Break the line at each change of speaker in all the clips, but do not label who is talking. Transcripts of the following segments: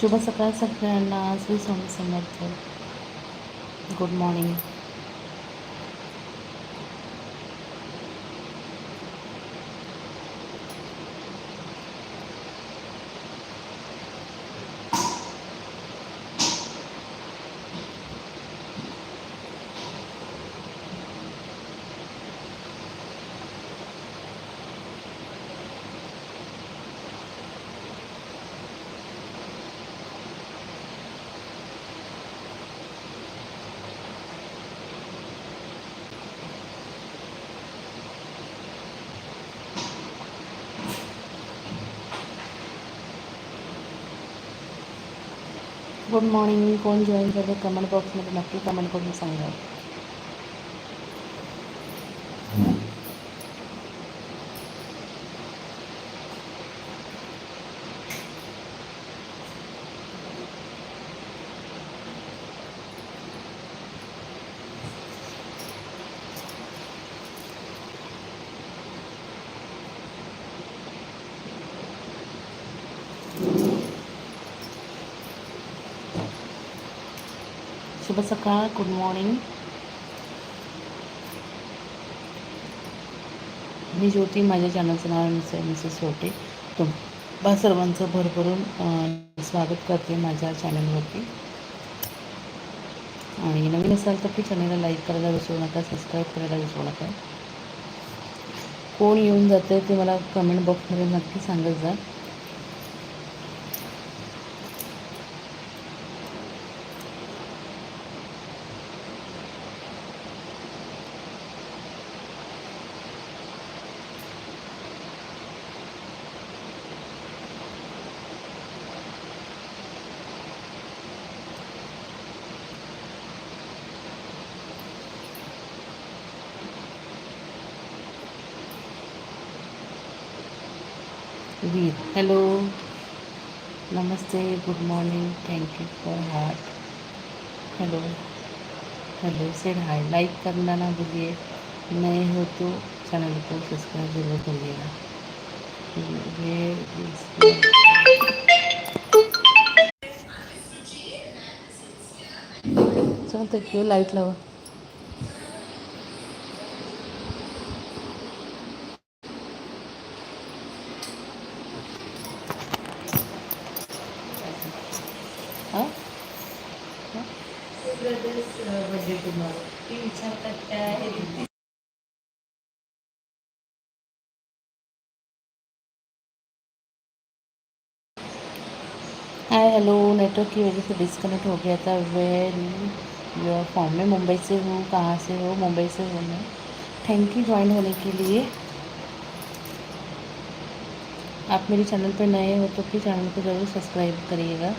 शुभ सकाळ सगळ्यांना. Shri Swami Samarth. Good morning good morning कोण? जॉईन झाले कमेंट बॉक्समध्ये नक्की कमेंट करून सांगा. शुभ सकाळ गुड मॉर्निंग मी ज्योती माझ्या चॅनलचं नाव आहे मिसेस होते तुम्हा सर्वांचं भरभरून स्वागत करते माझ्या चॅनलवरती आणि नवीन असाल तर प्लीज चॅनलला लाईक करायला विसरू नका सबस्क्राईब करायला विसरू नका. कोण येऊन जातं ते मला कमेंट बॉक्समध्ये नक्की सांगत जा. Veer hello Namaste good morning thank you for heart hello hello said hi like करना ना भूलिए, नए हो तो चैनल को सब्सक्राइब ज़रूर करिएगा। ये चालतं क्यों लाईट लावा हाय हेलो नेटवर्क की वजह से डिस्कनेक्ट हो गया था वेर योर फॉर्म में मुंबई से हूँ, कहाँ से हो मुंबई से हूँ मैं। थैंक यू ज्वाइन होने के लिए। आप मेरे चैनल पर नए हो तो प्लीज़ चैनल को ज़रूर सब्सक्राइब करिएगा।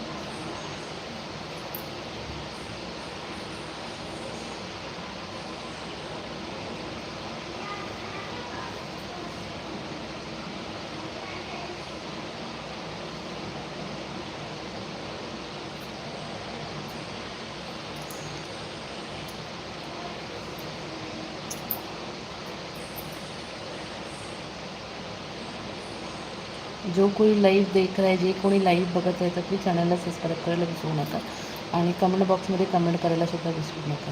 जो कोणी लाईव्ह देख रहा है जे कोणी लाईव्ह बघत आहे तर प्लीज चॅनलला सबस्क्राईब करायला विसरू नका. आणि कमेंट बॉक्समध्ये कमेंट करायला सुद्धा विसरू नका.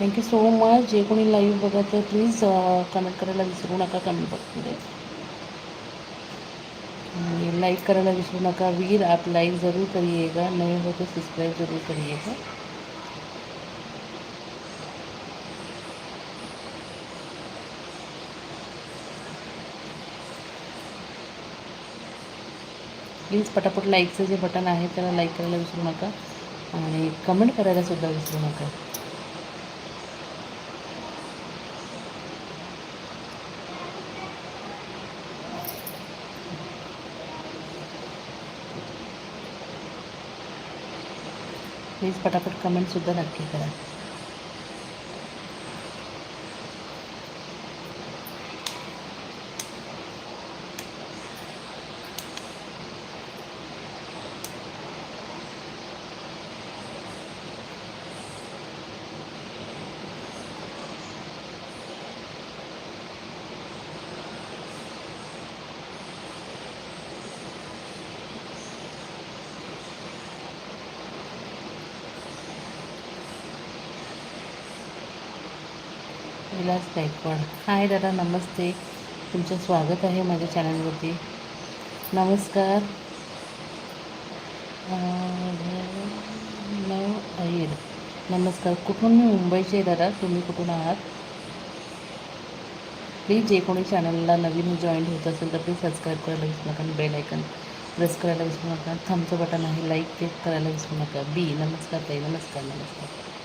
थँक्यू सो मच जे कोणी लाईव्ह बघत आहे प्लीज कमेंट करायला विसरू नका. कमेंट बॉक्समध्ये लाईक करायला विसरू नका. वीर आप लाईक ज़रूर करिएगा. नए हो तो सब्सक्राइब ज़रूर करिएगा. प्लीज पटापट लाईकचं जे बटन आहे त्याला लाईक करायला विसरू नका. आणि कमेंट करायला सुद्धा विसरू नका. प्लीज पटापट कमेंटसुद्धा नक्की करा. विलास गायकवाड हाय दादा नमस्ते. तुमचं स्वागत आहे माझ्या चॅनलवरती. नमस्कार. न अहिर नमस्कार. कुठून मी मुंबईचे आहे दादा? तुम्ही कुठून आहात? प्लीज जे कोणी चॅनलला नवीन जॉईन होत असेल तर प्लीज सबस्क्राईब करायला विसरू नका बेल आयकन प्रेस करायला विसरू नका. थमचं बटन आहे. लाईक क्लिक करायला विसरू नका. बी नमस्कार ताई. नमस्कार. नमस्कार.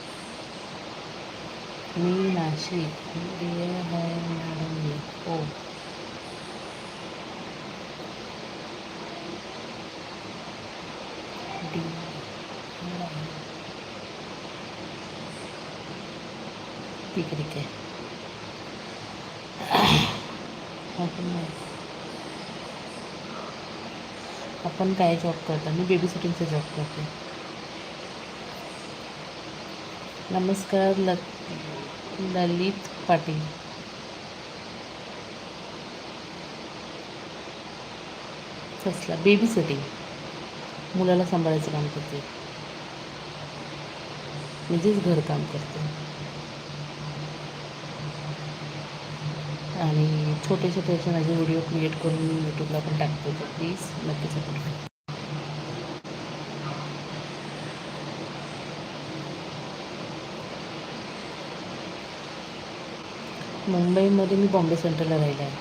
मी नाशिक डिअर हाय मॅडम मी हो डी ठीक आहे ठीक आहे आपण काय जॉब करता मी बेबी सिटिंगचा जॉब करते नमस्कार लग ललित पाटील. फसला. बेबी सिटिंग मुलाला सांभाळायचं काम करते. म्हणजेच घरकाम करते. आणि छोटे छोटे असे माझे व्हिडिओ क्रिएट करून यूट्यूबला पण टाकतो तर प्लीज नक्की सपोर्ट मुंबईमध्ये मी बॉम्बे सेंटरला राहिले आहे.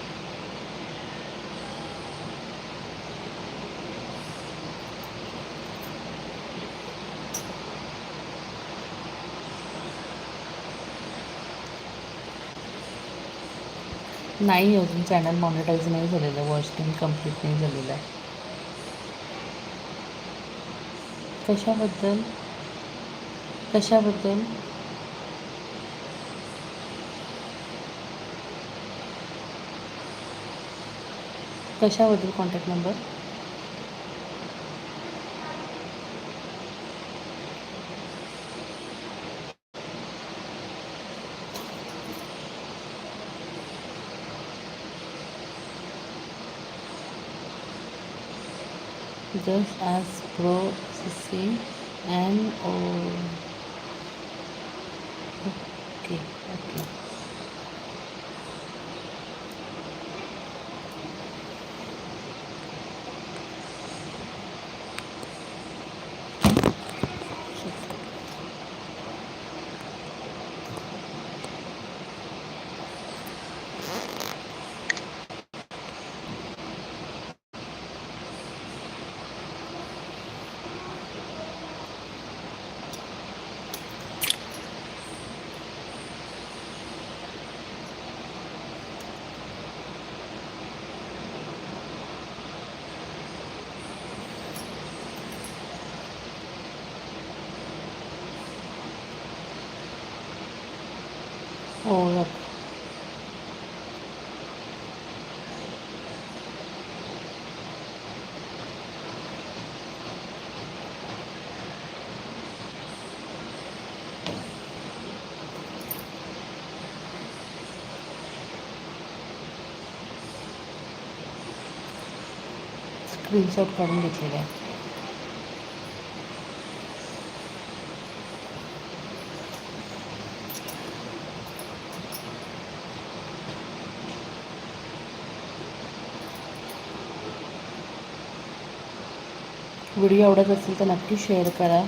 नाही अजून चॅनल मॉनिटाईज नाही झालेलं वॉच कंप्लीट नाही झालेलं आहे. कशाबद्दल? कशाबद्दल? कशाबद्दल contact number just as pro sixteen and ओ हो, हो. ओळख स्क्रीनशॉट काढून घेतलेला आहे. व्हिडिओ आवडत असेल तर नक्की शेअर करा.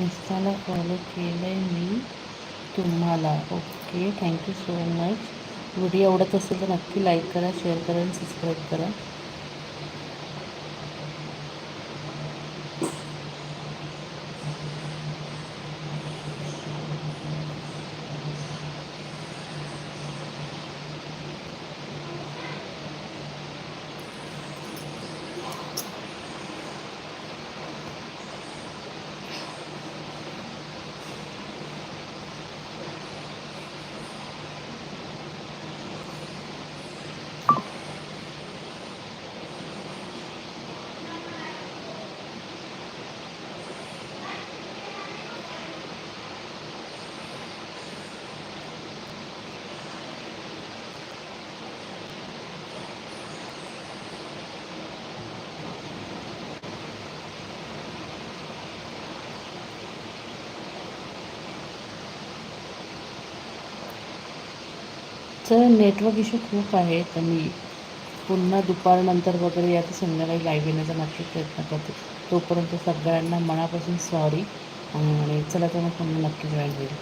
इन्स्टाला फॉलो केलं आहे मी तुम्हाला. Okay thank you so much video आवडत असेल तर नक्की लाईक करा शेअर करा आणि सबस्क्राईब करा. तर नेटवर्क इशू खूप आहे. तर मी पुन्हा दुपारनंतर वगैरे या तर संध्याकाळी लाईव्ह येण्याचा नक्की प्रयत्न करते तोपर्यंत सगळ्यांना मनापासून सॉरी आणि चला तर मग पुन्हा नक्की जॉईन होईल